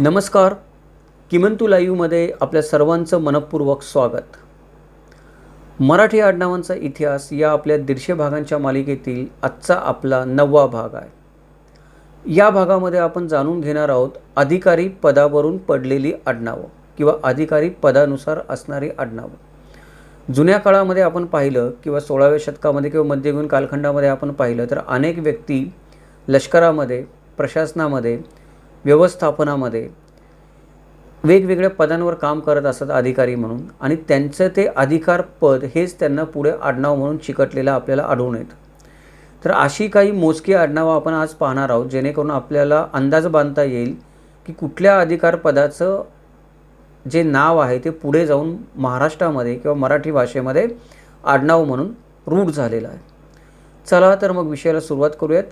नमस्कार. किमंतू लाईव्हमध्ये आपल्या सर्वांचं मनपूर्वक स्वागत. मराठी आडनावांचा इतिहास या आपल्या दीडशे भागांच्या मालिकेतील आजचा आपला नववा भाग आहे. या भागामध्ये आपण जाणून घेणार आहोत अधिकारी पदावरून पडलेली आडनावं किंवा अधिकारी पदानुसार असणारी आडनावं. जुन्या काळामध्ये आपण पाहिलं किंवा सोळाव्या शतकामध्ये किंवा मध्ययुगीन कालखंडामध्ये आपण पाहिलं तर अनेक व्यक्ती लष्करामध्ये प्रशासनामध्ये व्यवस्थापनामध्ये वेगवेगळ्या पदांवर काम करत असतात अधिकारी म्हणून. आणि त्यांचं ते अधिकार पद हेच त्यांना पुढे आडनाव म्हणून चिकटलेलं आपल्याला आढळून येतं. तर अशी काही मोजकी आडनावं आपण आज पाहणार आहोत जेणेकरून आपल्याला अंदाज बांधता येईल की कुठल्या अधिकार पदाचं जे नाव आहे ते पुढे जाऊन महाराष्ट्रामध्ये किंवा मराठी भाषेमध्ये आडनाव म्हणून रूढ झालेलं आहे. चला तर मग विषयाला सुरुवात करूयात.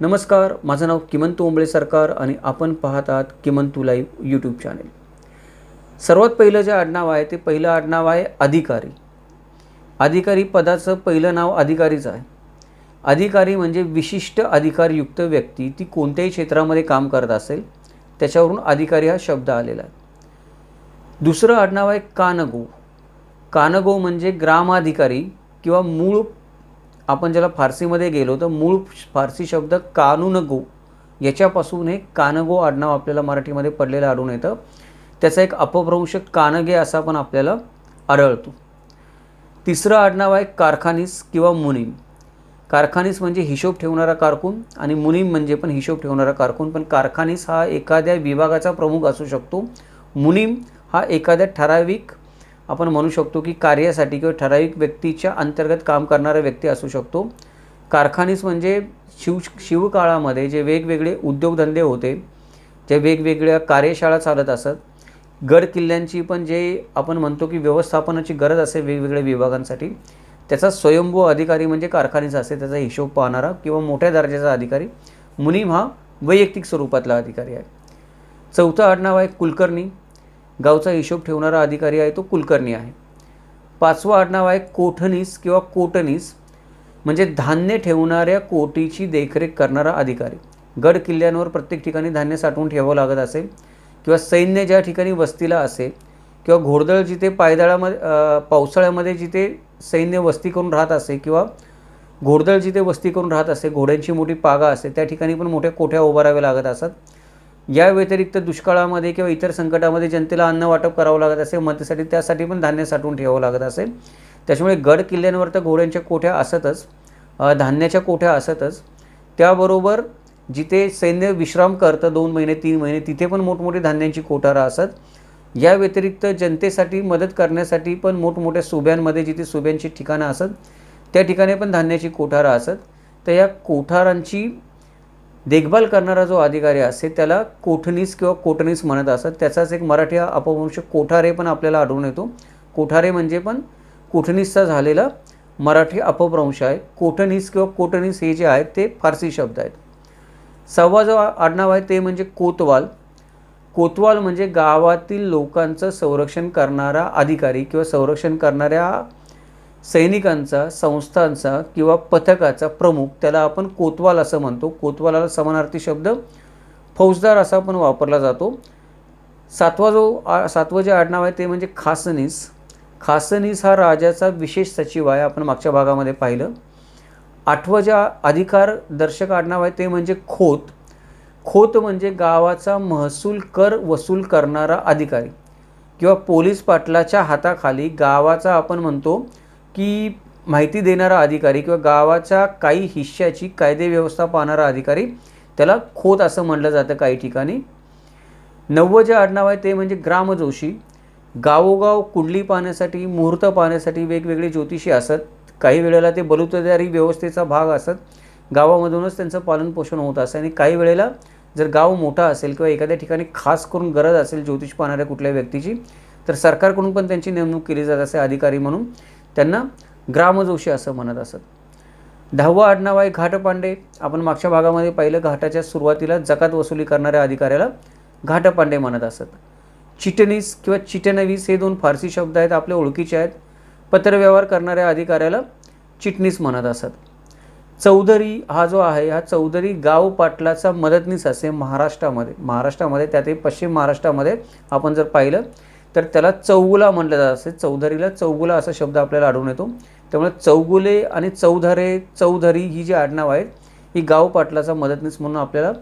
नमस्कार माझं नाव किमंतू ओंबळे सरकार आणि आपण पाहत आहात किमंतू लाईव्ह यूट्यूब चॅनेल सर्वात पहिलं जे आडनाव आहे ते पहिलं आडनाव आहे अधिकारी. अधिकारी पदाचं पहिलं नाव अधिकारीच आहे. अधिकारी म्हणजे विशिष्ट अधिकारयुक्त व्यक्ती ती कोणत्याही क्षेत्रामध्ये काम करत असेल त्याच्यावरून अधिकारी हा शब्द आलेला आहे. दुसरं आडनाव आहे कानगो. कानगो म्हणजे ग्रामाधिकारी किंवा मूळ आपण ज्याला फारसीमध्ये गेलो तर मूळ फारसी शब्द कानूनगो याच्यापासून हे कानगो आडनाव आपल्याला मराठीमध्ये पडलेलं आढळून येतं. त्याचा एक अपभ्रंश कानगे असा पण आपल्याला आढळतो. तिसरं आडनाव आहे कारखानीस किंवा मुनीम. कारखानीस म्हणजे हिशोब ठेवणारा कारकून आणि मुनीम म्हणजे पण हिशोब ठेवणारा कारकून. पण कारखानीस हा एखाद्या विभागाचा प्रमुख असू शकतो. मुनीम हा एखाद्या ठराविक आपण म्हणू शकतो की कार्यासाठी किंवा ठराविक व्यक्तीच्या अंतर्गत काम करणारा व्यक्ती असू शकतो. कारखानीस म्हणजे शिव शिवकाळामध्ये जे वेगवेगळे उद्योगधंदे होते जे वेगवेगळ्या कार्यशाळा चालत असत गड किल्ल्यांची पण जे आपण म्हणतो की व्यवस्थापनाची गरज असेल वेगवेगळ्या विभागांसाठी त्याचा स्वयंभू अधिकारी म्हणजे कारखानीच असेल त्याचा हिशोब पाहणारा किंवा मोठ्या दर्जाचा अधिकारी मुनीम हा वैयक्तिक स्वरूपातला अधिकारी आहे. चौथं आडनाव आहे कुलकर्णी. गावचा हिशोब ठेवणारा अधिकारी आहे तो कुलकर्णी आहे. पाचवं आडनाव आहे कोठणीस किंवा कोटणीस म्हणजे धान्य ठेवणाऱ्या कोटीची देखरेख करणारा अधिकारी. गड किल्ल्यांवर प्रत्येक ठिकाणी धान्य साठवून ठेवावं लागत असेल किंवा सैन्य ज्या ठिकाणी वस्तीला असेल किंवा घोडदळ जिथे पायदळामध्ये पावसाळ्यामध्ये जिथे सैन्य वस्ती करून राहत असे किंवा घोडदळ जिथे वस्ती करून राहत असे घोड्यांची मोठी पागा असते त्या ठिकाणी पण मोठ्या कोठ्या उभाराव्या लागत असतात या व्यतिरिक्त दुष्काळामध्ये किंवा इतर संकटामध्ये जनतेला अन्न वाटप करावं लागत असेल मदतीसाठी त्यासाठी पण धान्य साठवून ठेवावं लागत असेल. त्याच्यामुळे गड किल्ल्यांवर तर घोड्यांच्या कोठ्या असतच धान्याच्या कोठ्या असतच. त्याबरोबर जिथे सैन्य विश्राम करतं दोन महिने तीन महिने तिथे पण मोठमोठी धान्यांची कोठारं असत या व्यतिरिक्त जनतेसाठी मदत करण्यासाठी पण मोठमोठ्या सुब्यांमध्ये जिथे सुब्यांची ठिकाणं असत त्या ठिकाणी पण धान्याची कोठारं असत तर या कोठारांची देखभाल करणारा जो अधिकारी असेल त्याला कोठणीस किंवा कोटणीस म्हणत असत. त्याचाच एक मराठी अपवंश कोठारे पण आपल्याला आढळून येतो. कोठारे म्हणजे पण कोठणीसचा झालेला मराठी अपभ्रंश आहे. कोठणीस किंवा कोटणीस हे जे आहेत ते फारसी शब्द आहेत. सहावा जो आडनाव आहे ते म्हणजे कोतवाल. कोतवाल म्हणजे गावातील लोकांचं संरक्षण करणारा अधिकारी किंवा संरक्षण करणाऱ्या सैनिकांचा संस्थांचा किंवा पथकाचा प्रमुख त्याला आपण कोतवाल असं म्हणतो. कोतवालाला समानार्थी शब्द फौजदार असा पण वापरला जातो. सातवा जो आ सातवं जे आडनाव आहे ते म्हणजे खासनीस. खासनीस हा राजाचा विशेष सचिव आहे आपण मागच्या भागामध्ये पाहिलं. आठवं जे अधिकार दर्शक आडनाव आहे ते म्हणजे खोत. खोत म्हणजे गावाचा महसूल कर वसूल करणारा अधिकारी किंवा पोलीस पाटलाच्या हाताखाली गावाचा आपण म्हणतो की माहिती देणारा अधिकारी किंवा गावाच्या काही हिश्श्याची कायदे व्यवस्था पाहणारा अधिकारी त्याला खोत असं म्हटलं जातं काही ठिकाणी. नव्वद जे आडनाव आहे ते म्हणजे ग्रामजोशी. गावोगाव कुंडली पाहण्यासाठी मुहूर्त पाहण्यासाठी वेगवेगळे ज्योतिषी असत. काही वेळेला ते बलुतेदारी व्यवस्थेचा भाग असत. गावामधूनच त्यांचं पालनपोषण होत असतं आणि काही वेळेला जर गाव मोठा असेल किंवा एखाद्या ठिकाणी खास करून गरज असेल ज्योतिष पाहणाऱ्या कुठल्या व्यक्तीची तर सरकारकडून पण त्यांची नेमणूक केली जात असे अधिकारी म्हणून. त्यांना ग्रामजोशी असं म्हणत असत. दहावं आडनाव आहे घाटपांडे आपण मागच्या भागामध्ये पाहिलं घाटाच्या सुरुवातीला जकात वसुली करणाऱ्या अधिकाऱ्याला घाटपांडे म्हणत असत. चिटणीस किंवा चिटणवीस हे दोन फारसी शब्द आहेत आपल्या ओळखीचे आहेत. पत्रव्यवहार करणाऱ्या अधिकाऱ्याला चिटणीस म्हणत असत. चौधरी हा जो आहे हा चौधरी गाव पाटलाचा मदतनीस असे महाराष्ट्रामध्ये महाराष्ट्रामध्ये त्यातही पश्चिम महाराष्ट्रामध्ये आपण जर पाहिलं तर त्याला चौगुला म्हटलं जात असे. चौधरीला चौगुला असा शब्द आपल्याला आढळून येतो. त्यामुळे चौगुले आणि चौधरे चौधरी ही जी आडनाव आहेत ही गाव पाटलाचा मदतनीस म्हणून आपल्याला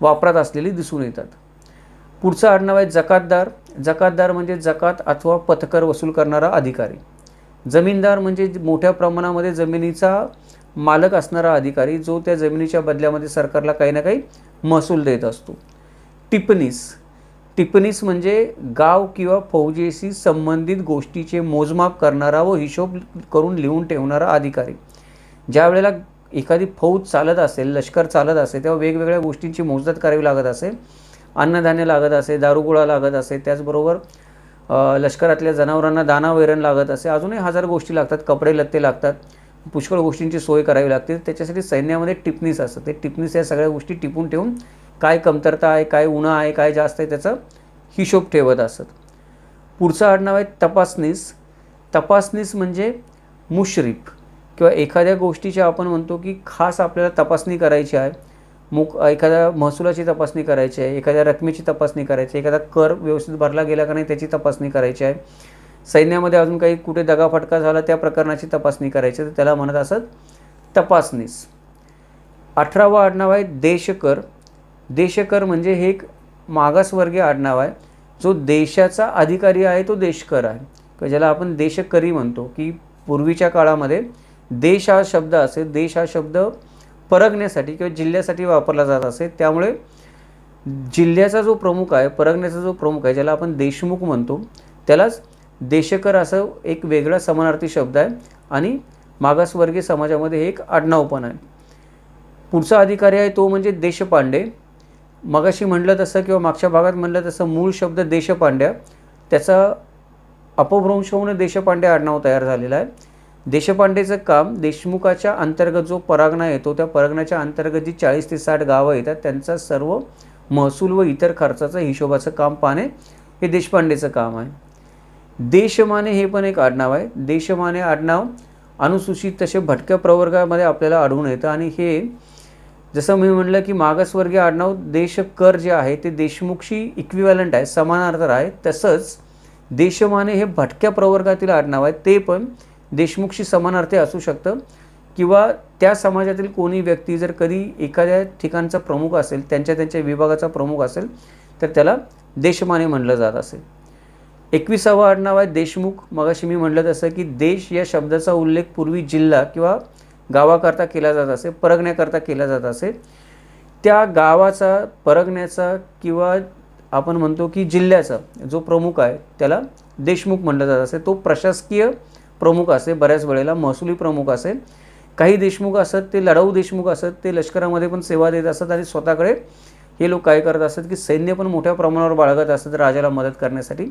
वापरात असलेली दिसून येतात. पुढचं आडनाव आहे जकातदार. जकातदार म्हणजे जकात अथवा पथकर वसूल करणारा अधिकारी. जमीनदार म्हणजे मोठ्या प्रमाणामध्ये जमिनीचा मालक असणारा अधिकारी जो त्या जमिनीच्या बदल्यामध्ये सरकारला काही ना काही महसूल देत असतो. टिप्पणीस टिप्पणीस म्हणजे गाव किंवा फौजेशी संबंधित गोष्टीचे मोजमाप करणारा व हिशोब करून लिहून ठेवणारा अधिकारी. ज्या वेळेला एखादी फौज चालत असेल लष्कर चालत असेल तेव्हा वेगवेगळ्या गोष्टींची मोजदात करावी लागत असेल अन्नधान्य लागत असे दारुगोळा लागत असे त्याचबरोबर लष्करातल्या जनावरांना दाना वैरण लागत असे. अजूनही हजार गोष्टी लागतात कपडे लत्ते लागतात पुष्कळ गोष्टींची सोय करावी लागते. त्याच्यासाठी सैन्यामध्ये टिपणीस असतं. ते टिपणीस या सगळ्या गोष्टी टिपून ठेवून काय कमतरता आहे काय उणं आहे काय जास्त आहे त्याचा हिशोब ठेवत असत. पुढचं आडनाव आहे तपासनीस तपासनीस म्हणजे मुश्रीफ किंवा एखाद्या गोष्टीची आपण म्हणतो की खास आपल्याला तपासणी करायची आहे. मुक एखाद्या महसुलाची तपासणी करायची आहे एखाद्या रकमेची तपासणी करायची आहे एखादा कर व्यवस्थित भरला गेला का नाही त्याची तपासणी करायची आहे. सैन्यामध्ये अजून काही कुठे दगाफटका झाला त्या प्रकरणाची तपासणी करायची आहे, तर त्याला म्हणत असत तपासणीस. अठरावा आडनाव आहे देशकर. देशकर म्हणजे हे एक मागासवर्गीय आडनाव आहे. जो देशाचा अधिकारी आहे तो देशकर आहे. किंवा ज्याला आपण देशकरी म्हणतो की पूर्वीच्या काळामध्ये देश हा शब्द असेल देश हा शब्द परगण्यासाठी किंवा जिल्ह्यासाठी वापरला जात असे. त्यामुळे जिल्ह्याचा जो प्रमुख आहे परगण्याचा जो प्रमुख आहे ज्याला आपण देशमुख म्हणतो त्यालाच देशकर असं एक वेगळा समानार्थी शब्द आहे. आणि मागासवर्गीय समाजामध्ये हे एक आडनाव पण आहे. पुढचा अधिकारी आहे तो म्हणजे देशपांडे. मगाशी म्हटलं तसं किंवा मागच्या भागात म्हटलं तसं मूळ शब्द देशपांड्या त्याचा अपभ्रंश होऊन देशपांडे आडनाव तयार झालेलं आहे. देशपांडेचं काम देशमुखाच्या अंतर्गत जो परागणा येतो त्या परागणाच्या अंतर्गत जी चाळीस ते साठ गावं येतात त्यांचा सर्व महसूल व इतर खर्चाचं हिशोबाचं काम पाहणे हे देशपांडेचं काम आहे. देशमाने हे पण एक आडनाव आहे. देशमाने आडनाव अनुसूचित तसे भटक्या प्रवर्गामध्ये आपल्याला आढळून येतं आणि हे जसं मी म्हटलं की मागासवर्गीय आडनाव देशकर जे आहे ते देशमुखशी इक्विवॅलंट आहे समानार्थर आहे. तसंच देशमाने हे भटक्या प्रवर्गातील आडनाव आहे ते पण देशमुखशी समानार्थी असू शकतं. किंवा त्या समाजातील कोणी व्यक्ती जर कधी एखाद्या ठिकाणचा प्रमुख असेल त्यांच्या त्यांच्या विभागाचा प्रमुख असेल तर त्याला देशमाने म्हणलं जात असेल. एकविसावं आडनाव आहे देशमुख. मगाशी मी म्हटलं तसं की देश या शब्दाचा उल्लेख पूर्वी जिल्हा किंवा गावाकरता केला जात असे परगण्याकरता केला जात असे. त्या गावाचा परगण्याचा किंवा आपण म्हणतो की जिल्ह्याचा जो प्रमुख आहे त्याला देशमुख म्हटलं जात असे. तो प्रशासकीय प्रमुख असे बऱ्याच वेळेला महसुली प्रमुख असेल काही देशमुख असत ते लढाऊ देशमुख असत ते लष्करामध्ये पण सेवा देत असत आणि स्वतःकडे हे लोक काय करत असतात की सैन्य पण मोठ्या प्रमाणावर बाळगत असतात राजाला मदत करण्यासाठी.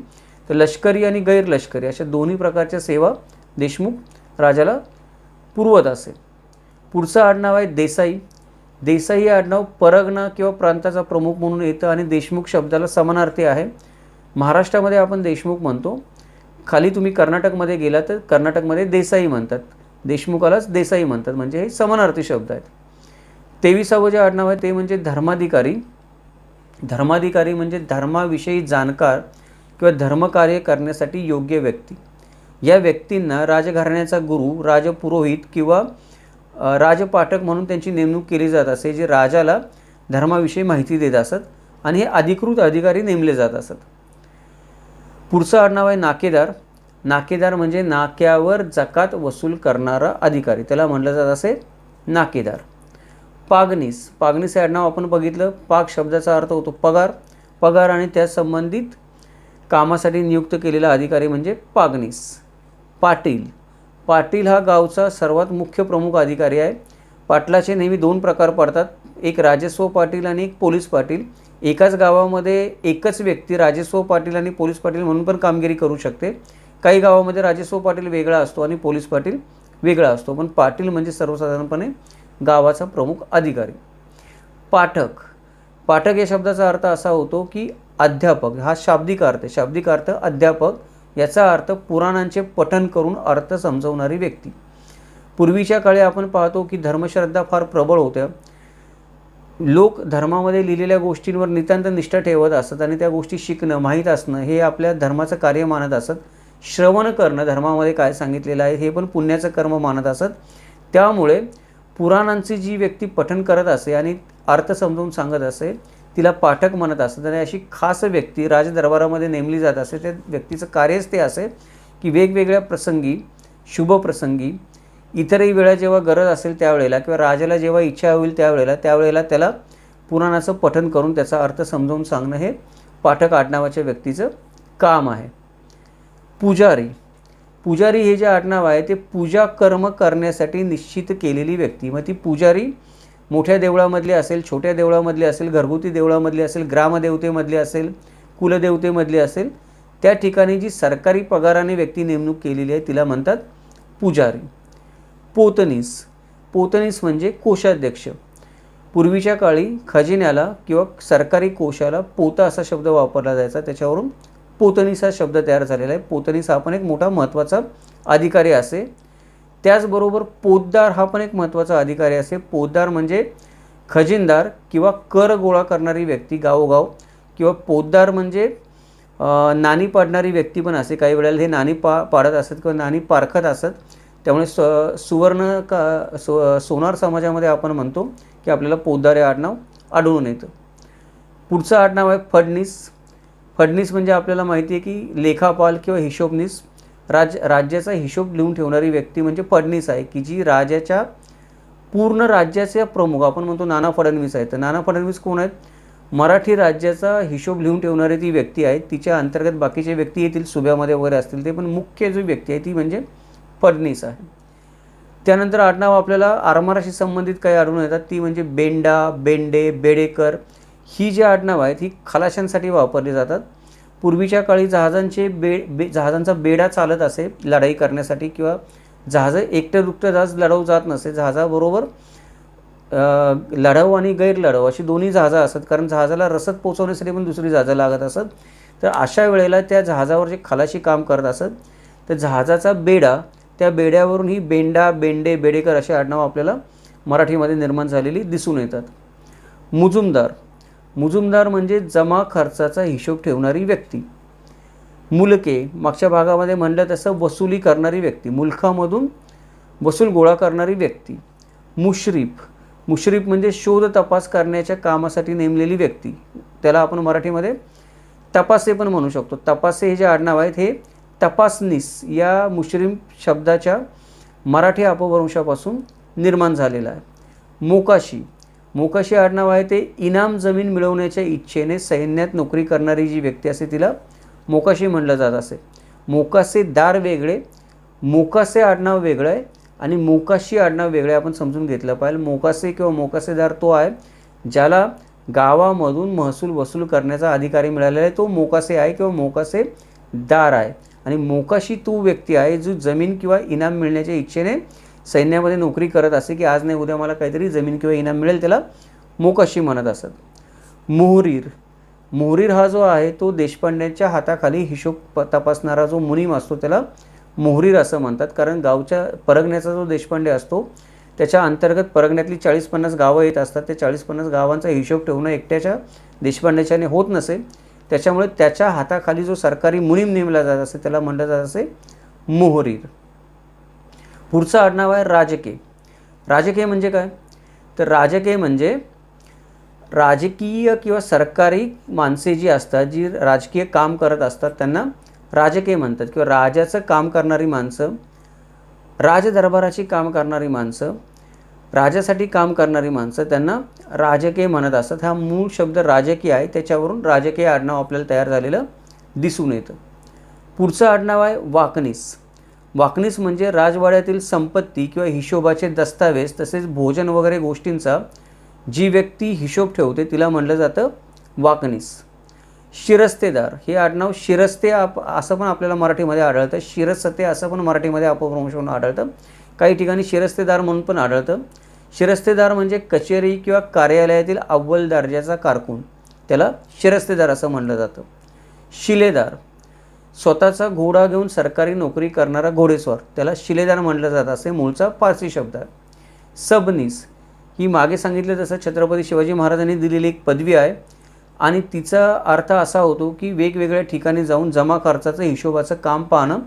तर लष्करी आणि गैरलष्करी अशा दोन्ही प्रकारच्या सेवा देशमुख राजाला पुरवत असेल पुढचं आडनाव आहे देसाई. देसाई हे आडनाव परगना किंवा प्रांताचा प्रमुख म्हणून येतं आणि देशमुख शब्दाला समानार्थी आहे. महाराष्ट्रामध्ये आपण देशमुख म्हणतो. खाली तुम्ही कर्नाटकमध्ये गेला तर कर्नाटकमध्ये देसाई म्हणतात. देशमुखालाच देसाई म्हणतात. म्हणजे हे समानार्थी शब्द आहेत. तेविसावं जे आडनाव आहे ते म्हणजे धर्माधिकारी. धर्माधिकारी म्हणजे धर्माविषयी जाणकार किंवा धर्मकार्य करण्यासाठी योग्य व्यक्ती. या व्यक्तींना राजघराण्याचा गुरु राजपुरोहित किंवा राजपाठक म्हणून त्यांची नेमणूक केली जात असे जे राजाला धर्माविषयी माहिती देत असत आणि हे अधिकृत अधिकारी नेमले जात असत. पुढचं आडनाव आहे नाकेदार. नाकेदार म्हणजे नाक्यावर जकात वसूल करणारा अधिकारी. त्याला म्हटलं जात असे नाकेदार. पागनीस. पागनीस हे आडनाव आपण बघितलं. पाग शब्दाचा अर्थ होतो पगार. पगार आणि त्या संबंधित कामासाठी नियुक्त केलेला अधिकारी म्हणजे पागनीस. पाटील. पाटील हा गावचा सर्वात मुख्य प्रमुख अधिकारी आहे. पाटलाचे नेहमी दोन प्रकार पडतात. एक राजस्व पाटील आणि एक पोलीस पाटील. एकाच गावामध्ये एकच व्यक्ती राजस्व पाटील आणि पोलीस पाटील म्हणून पण कामगिरी करू शकते. काही गावामध्ये राजस्व पाटील वेगळा असतो आणि पोलीस पाटील वेगळा असतो. पण पाटील म्हणजे सर्वसाधारणपणे गावाचा प्रमुख अधिकारी. पाठक. पाठक या शब्दाचा अर्थ असा होतो की अध्यापक. हा शाब्दिक अर्थ आहे. शाब्दिक अर्थ अध्यापक याचा अर्थ पुराणांचे पठन करून अर्थ समजवणारी व्यक्ती. पूर्वीच्या काळी आपण पाहतो की धर्मश्रद्धा फार प्रबळ होत्या. लोक धर्मामध्ये लिहिलेल्या गोष्टींवर नितांत निष्ठा ठेवत असत आणि त्या गोष्टी शिकणं माहीत असणं हे आपल्या धर्माचं कार्य मानत असत. श्रवण करणं धर्मामध्ये काय सांगितलेलं आहे हे पण पुण्याचं कर्म मानत असत. त्यामुळे पुराणांची जी व्यक्ती पठन करत असे आणि अर्थ समजून सांगत असे तिला पाठक म्हणत असत आणि अशी खास व्यक्ती राजदरबारामध्ये नेमली जात असे त्या व्यक्तीचं कार्यच ते असे की वेगवेगळ्या प्रसंगी शुभ प्रसंगी इतरही वेळा जेव्हा गरज असेल त्यावेळेला किंवा राजाला जेव्हा इच्छा होईल त्यावेळेला त्यावेळेला त्याला पुराणाचं पठन करून त्याचा अर्थ समजावून सांगणं हे पाठक आडनावाच्या व्यक्तीचं काम आहे. पुजारी. पुजारी हे जे आडनाव आहे ते पूजा कर्म करण्यासाठी निश्चित केलेली व्यक्ती. मग ती पुजारी मोठ्या देवळामधली असेल छोट्या देवळामधली असेल घरगुती देवळामधली असेल ग्रामदेवतेमधली असेल कुलदेवतेमधली असेल त्या ठिकाणी जी सरकारी पगाराने व्यक्ती नेमणूक केलेली आहे तिला म्हणतात पुजारी. पोतनीस. पोतनीस म्हणजे कोषाध्यक्ष. पूर्वीच्या काळी खजिन्याला किंवा सरकारी कोशाला पोता असा शब्द वापरला जायचा. त्याच्यावरून पोतनीस हा शब्द तयार झालेला आहे. पोतनीस हा पण एक मोठा महत्त्वाचा अधिकारी असे त्याचबरोबर पोतदार हा पण एक महत्त्वाचा अधिकारी असे पोतदार म्हणजे खजिनदार किंवा कर गोळा करणारी व्यक्ती गावोगाव किंवा पोतदार म्हणजे नाणी पाडणारी व्यक्ती पण असे काही वेळेला. हे नाणी पा पाडत असत किंवा नाणी पारखत असत. त्यामुळे स सुवर्ण का सो सोनार समाजामध्ये आपण म्हणतो की आपल्याला पोतदार हे आडनाव आढळून येतं. पुढचं आडनाव आहे फडणीस. फडणीस म्हणजे आपल्याला माहिती आहे की लेखापाल किंवा हिशोबनीस राज राज्याचा हिशोब लिहून ठेवणारी व्यक्ती म्हणजे फडणीस आहे की जी राजाच्या पूर्ण राज्याचे प्रमुख आपण म्हणतो नाना फडणवीस आहेत. तर नाना फडणवीस कोण आहेत? मराठी राज्याचा हिशोब लिहून ठेवणारी ती व्यक्ती आहे तिच्या अंतर्गत बाकीचे व्यक्ती येतील सुभ्यामध्ये वगैरे असतील ते पण मुख्य जी व्यक्ती आहे ती म्हणजे फडणीस आहे. त्यानंतर आडनाव आपल्याला आरमाराशी संबंधित काही आढळून येतात. ती म्हणजे बेंडा बेंडे बेडेकर. ही जी आडनाव आहेत ही खलाशांसाठी वापरली जातात. पूर्वीच्या काळी जहाजांचे बे बे जहाजांचा बेडा चालत असे लढाई करण्यासाठी किंवा जहाजं एकटं दुकटं जहाज लढवू जात नसे जहाजाबरोबर लढाऊ आणि गैरलढाऊ अशी दोन्ही जहाजं असत. कारण जहाजाला रसद पोचवण्यासाठी पण दुसरी जहाजं लागत असत. तर अशा वेळेला त्या जहाजावर जे खालाशी काम करत असत तर जहाजाचा बेडा त्या बेड्यावरून ही बेंडा बेंडे बेडेकर अशी आडनावं आपल्याला मराठीमध्ये निर्माण झालेली दिसून येतात. मुजुमदार मुजुमदार म्हणजे जमा खर्चाचा हिशोब ठेवणारी व्यक्ती. मुलके मागच्या भागामध्ये म्हणलं तसं वसुली करणारी व्यक्ती. मुलखामधून वसूल गोळा करणारी व्यक्ती. मुश्रीफ मुश्रीफ म्हणजे शोध तपास करण्याच्या कामासाठी नेमलेली व्यक्ती. त्याला आपण मराठीमध्ये तपासे पण म्हणू शकतो. तपासे हे जे आडनाव आहेत हे तपासनीस या मुश्रीफ शब्दाच्या मराठी अपभ्रंशापासून निर्माण झालेला आहे. मोकाशी मोकाशी आडनाव आहे ते इनाम जमीन मिळवण्याच्या इच्छेने सैन्यात नोकरी करणारी जी व्यक्ती असते तिला मोकाशी म्हणलं जात असे. मोकासे दार वेगळे मोकासे आडनाव वेगळं आहे आणि मोकाशी आडनाव वेगळे आपण समजून घेतलं पाहिजे मोकासे किंवा मोकासेदार तो आहे ज्याला गावामधून महसूल वसूल करण्याचा अधिकारी मिळालेला आहे. तो मोकासे आहे किंवा मोकासे दार आहे. आणि मोकाशी तो व्यक्ती आहे जो जमीन किंवा इनाम मिळण्याच्या इच्छेने सैन्यामध्ये नोकरी करत असे की आज नाही उद्या मला काहीतरी जमीन किंवा इनाम मिळेल त्याला मोकाशी म्हणत असत. मोहरीर मोहरीर हा जो आहे तो देशपांड्यांच्या हाताखाली हिशोब प- तपासणारा जो मुनीम असतो त्याला मोहरीर असं म्हणतात. कारण गावच्या परगण्याचा जो देशपांडे असतो त्याच्या अंतर्गत परगण्यातली चाळीस पन्नास गावं येत असतात. त्या चाळीस पन्नास गावांचा हिशोब ठेवणं एकट्याच्या देशपांड्याच्याने होत नसे. त्याच्यामुळे त्याच्या हाताखाली जो सरकारी मुनीम नेमला जात असे त्याला म्हणलं जात असे मोहरीर. पुढचं आडनाव आहे राजकीय. राजकीय म्हणजे काय? तर राजकीय म्हणजे राजकीय किंवा सरकारी माणसे जी असतात जी राजकीय काम करत असतात त्यांना राजकीय म्हणतात. किंवा राजाचं काम करणारी माणसं राजदरबाराची काम करणारी माणसं राजासाठी काम करणारी माणसं त्यांना राजकीय म्हणत असतात. हा मूळ शब्द राजकीय आहे. त्याच्यावरून राजकीय आडनाव आपल्याला तयार झालेलं दिसून येतं. पुढचं आडनाव आहे वाकनीस. वाकणीस म्हणजे राजवाड्यातील संपत्ती किंवा हिशोबाचे दस्तावेज तसेच भोजन वगैरे गोष्टींचा जी व्यक्ती हिशोब ठेवते तिला म्हणलं जातं वाकणीस. शिरस्तेदार. हे आडनाव शिरस्ते आप असं पण आपल्याला मराठीमध्ये आढळतं. शिरसते असं पण मराठीमध्ये अपभ्रंश म्हणून आढळतं. काही ठिकाणी शिरस्तेदार म्हणून पण आढळतं. शिरस्तेदार म्हणजे कचेरी किंवा कार्यालयातील अव्वल दर्जाचा कारकून. त्याला शिरस्तेदार असं म्हणलं जातं. शिलेदार. स्वतःचा घोडा घेऊन सरकारी नोकरी करणारा घोडेस्वार. त्याला शिलेदार म्हटलं जात असे मूळचा पारसी शब्द आहे. सबनीस ही मागे सांगितलं तसं छत्रपती शिवाजी महाराजांनी दिलेली एक पदवी आहे. आणि तिचा अर्थ असा होतो की वेगवेगळ्या ठिकाणी जाऊन जमा खर्चाचं हिशोबाचं काम पाहणं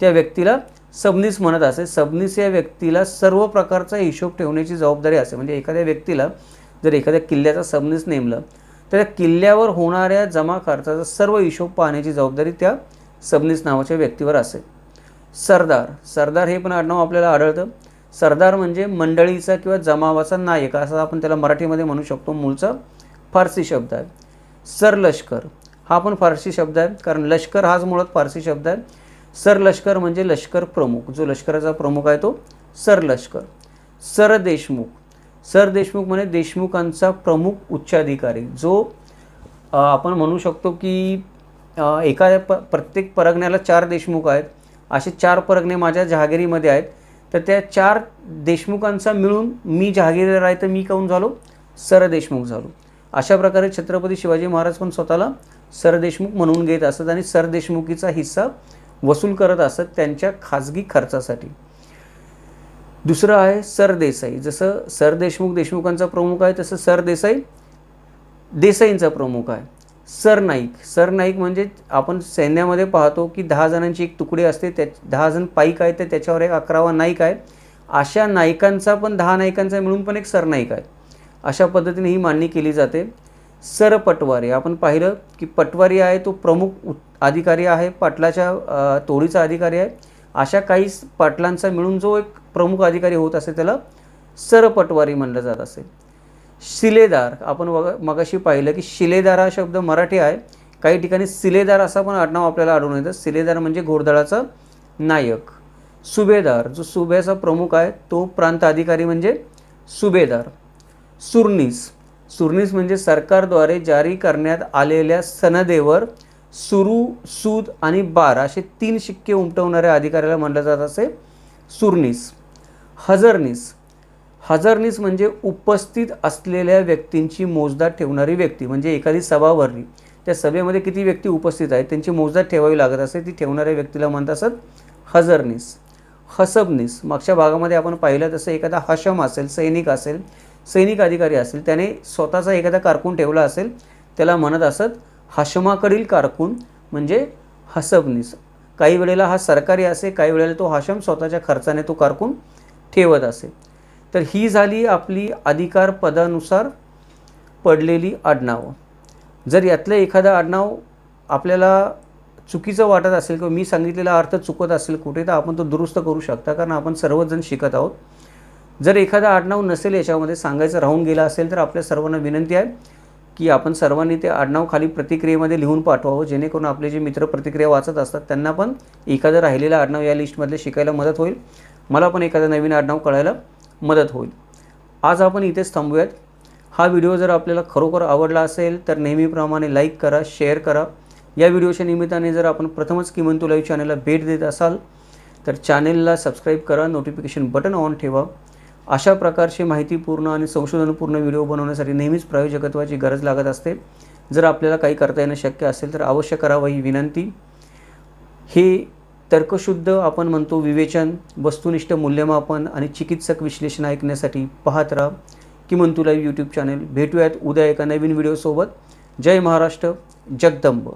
त्या व्यक्तीला सबनीस म्हणत असे. सबनीस या व्यक्तीला सर्व प्रकारचा हिशोब ठेवण्याची जबाबदारी असे. म्हणजे एखाद्या व्यक्तीला जर एखाद्या किल्ल्याचा सबनीस नेमलं तर त्या किल्ल्यावर होणाऱ्या जमा खर्चाचा सर्व हिशोब पाहण्याची जबाबदारी त्या सबनीस नावाच्या व्यक्तीवर असेल. सरदार सरदार हे पण आडनाव आपल्याला आढळतं. सरदार म्हणजे मंडळीचा किंवा जमावाचा नायक असं आपण त्याला मराठीमध्ये म्हणू शकतो. मूळचा फारसी शब्द आहे. सरलष्कर हा पण फारसी शब्द आहे कारण लष्कर हाच मुळात फारसी शब्द आहे. सरलष्कर म्हणजे लष्कर प्रमुख. जो लष्कराचा प्रमुख आहे तो सरलष्कर सर देशमुख म्हणजे देशमुखांचा प्रमुख उच्चाधिकारी. जो आपण म्हणू शकतो की एका प प्रत्येक परगण्याला चार देशमुख आहेत. असे चार परगणे माझ्या जहागिरीमध्ये आहेत. तर त्या चार देशमुखांचा मिळून मी जहागीरदार आहे तर मी काहून झालो? सरदेशमुख झालो. अशा प्रकारे छत्रपती शिवाजी महाराज पण स्वतःला सरदेशमुख म्हणून घेत असत आणि सरदेशमुखीचा हिस्सा वसूल करत असत त्यांच्या खाजगी खर्चासाठी. दुसरं आहे सरदेसाई जसं सरदेशमुख देशमुखांचा प्रमुख आहे तसं सरदेसाई देसाईंचा प्रमुख आहे. सरनाईक सरनाईक म्हणजे आपण सैन्यामध्ये पाहतो की दहा जणांची एक तुकडी असते त्या दहा जण पाईक आहे तर त्याच्यावर एक अकरावा नाईक आहे. अशा नायकांचा पण दहा नायकांचा मिळून पण एक सरनाईक आहे. अशा पद्धतीने ही मांडणी केली जाते. सरपटवारी आपण पाहिलं की पटवारी आहे तो प्रमुख उ- अधिकारी आहे पाटलाच्या तोडीचा अधिकारी आहे. अशा काही पाटलांचा मिळून जो एक प्रमुख अधिकारी होत असे त्याला सरपटवारी म्हणलं जात असेल शिलेदार. आपण मगाशी पाहिलं की शिलेदार हा शब्द मराठी आहे. काही ठिकाणी सिलेदार असा पण आडनाव आपल्याला आढळून येतं. सिलेदार म्हणजे घोडदळाचा नायक. सुभेदार जो सुभ्याचा प्रमुख आहे तो प्रांत अधिकारी म्हणजे सुभेदार. सुरनीस सुरनीस म्हणजे सरकारद्वारे जारी करण्यात आलेल्या सनदेवर सुरू सूद आणि बार असे तीन शिक्के उमटवणाऱ्या अधिकाऱ्याला म्हटलं जात असे सुरनीस हजरनीस. हजरनीस म्हणजे उपस्थित असलेल्या व्यक्तींची मोजदाद ठेवणारी व्यक्ती म्हणजे एखादी सभा भरली त्या सभेमध्ये किती व्यक्ती उपस्थित आहेत त्यांची मोजदाद ठेवावी लागत असे ती ठेवणाऱ्या व्यक्तीला म्हणत असत हजरनीस हसबनीस. मागच्या भागामध्ये आपण पाहिलं तसं एखादा हशम असेल सैनिक असेल सैनिक अधिकारी असेल त्याने स्वतःचा एखादा कारकून ठेवला असेल त्याला म्हणत असत हशमाकडील कारकून म्हणजे हसबनीस. काही वेळेला हा सरकारी असे काही वेळेला तो हशम स्वतःच्या खर्चाने तो कारकून ठेवत असे. तर ही झाली आपली अधिकार पदानुसार पडलेली आडनावं. जर यातलं एखादं आडनाव आपल्याला चुकीचं वाटत असेल किंवा मी सांगितलेला अर्थ चुकत असेल कुठे तर आपण तो दुरुस्त करू शकता कारण आपण सर्वजण शिकत आहोत. जर एखादा आडनाव नसेल याच्यामध्ये सांगायचं राहून गेलं असेल तर आपल्या सर्वांना विनंती आहे की आपण सर्वांनी ते आडनाव खाली प्रतिक्रियेमध्ये लिहून पाठवावं जेणेकरून आपले जे मित्र प्रतिक्रिया वाचत असतात त्यांना पण एखादं राहिलेलं आडनाव या लिस्टमधले शिकायला मदत होईल. मला पण एखादं नवीन आडनाव कळायला मदत होईल. आज आपण इथेच थांबूयात. हा व्हिडिओ जर आपल्याला खरोखर आवडला असेल तर नेहमीप्रमाणे लाईक करा शेअर करा. या व्हिडिओच्या निमित्ताने जर आपण प्रथमच किमंतू लाईव्ह चॅनलला भेट देत असाल तर चॅनेलला सबस्क्राईब करा नोटिफिकेशन बटन ऑन ठेवा. अशा प्रकारचे माहितीपूर्ण आणि संशोधनपूर्ण व्हिडिओ बनवण्यासाठी नेहमीच प्रायोजकत्वाची गरज लागत असते. जर आपल्याला काही करता येणं शक्य असेल तर अवश्य करावं ही विनंती. हे तर्कशुद्ध आपण म्हणतो विवेचन वस्तुनिष्ठ मूल्यमापन आणि चिकित्सक विश्लेषण ऐकण्यासाठी पाहत राहा. किमंतू लाईव्ह यूट्यूब चॅनेल. भेटूयात उद्या एका नवीन व्हिडिओसोबत. जय महाराष्ट्र जगदंब.